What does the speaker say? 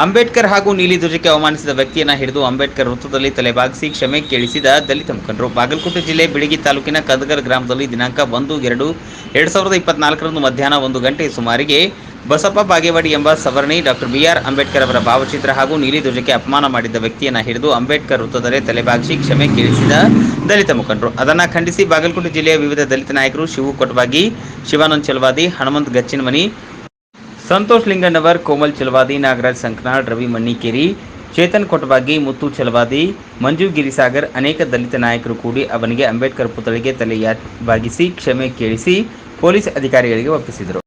ಅಂಬೇಡ್ಕರ್ ಹಾಗೂ ನೀಲಿ ಧ್ವಜಕ್ಕೆ ಅವಮಾನಿಸಿದ ವ್ಯಕ್ತಿಯನ್ನ ಹಿಡಿದು ಅಂಬೇಡ್ಕರ್ ವೃತ್ತದಲ್ಲಿ ತಲೆಬಾಗಿಸಿ ಕ್ಷಮೆ ಕೇಳಿಸಿದ ದಲಿತ ಮುಖಂಡರು. ಬಾಗಲಕೋಟೆ ಜಿಲ್ಲೆ ಬಿಳಗಿ ತಾಲೂಕಿನ ಕದಗರ್ ಗ್ರಾಮದಲ್ಲಿ ದಿನಾಂಕ ಒಂದು, ಎರಡು, ಎರಡ್ ಸಾವಿರದ ಇಪ್ಪತ್ನಾಲ್ಕರಂದು ಮಧ್ಯಾಹ್ನ ಒಂದು ಗಂಟೆ ಸುಮಾರಿಗೆ ಬಸಪ್ಪ ಬಾಗೇವಾಡಿ ಎಂಬ ಸವರ್ಣಿ ಡಾಕ್ಟರ್ ಬಿಆರ್ ಅಂಬೇಡ್ಕರ್ ಅವರ ಭಾವಚಿತ್ರ ಹಾಗೂ ನೀಲಿ ಧ್ವಜಕ್ಕೆ ಅಪಮಾನ ಮಾಡಿದ್ದ ವ್ಯಕ್ತಿಯನ್ನ ಹಿಡಿದು ಅಂಬೇಡ್ಕರ್ ವೃತ್ತದಲ್ಲಿ ತಲೆಬಾಗಿಸಿ ಕ್ಷಮೆ ಕೇಳಿಸಿದ ದಲಿತ ಮುಖಂಡರು. ಅದನ್ನು ಖಂಡಿಸಿ ಬಾಗಲಕೋಟೆ ಜಿಲ್ಲೆಯ ವಿವಿಧ ದಲಿತ ನಾಯಕರು ಶಿವು ಕೊಟ್ಟವಾಗಿ ಶಿವಾನಂದ್ ಚಲವಾದಿ, ಹನುಮಂತ್ ಗಚ್ಚಿನಮನಿ ಸಂತೋಷ್ ಲಿಂಗಣ್ಣವರ್, ಕೋಮಲ್ ಚಲವಾದಿ, ನಾಗರಾಜ್ ಸಂಕನಾಳ್, ರವಿ ಮಣ್ಣಿಕೇರಿ, ಚೇತನ್ ಕೊಟಬಾಗಿ ಮುತ್ತು ಚಲವಾದಿ, ಮಂಜು ಗಿರಿಸಾಗರ್ ಅನೇಕ ದಲಿತ ನಾಯಕರು ಕೂಡಿ ಅವನಿಗೆ ಅಂಬೇಡ್ಕರ್ ಪುತ್ಥಳಿಗೆ ತಲೆಯ ಬಾಗಿಸಿ ಕ್ಷಮೆ ಕೇಳಿಸಿ ಪೊಲೀಸ್ ಅಧಿಕಾರಿಗಳಿಗೆ ಒಪ್ಪಿಸಿದರು.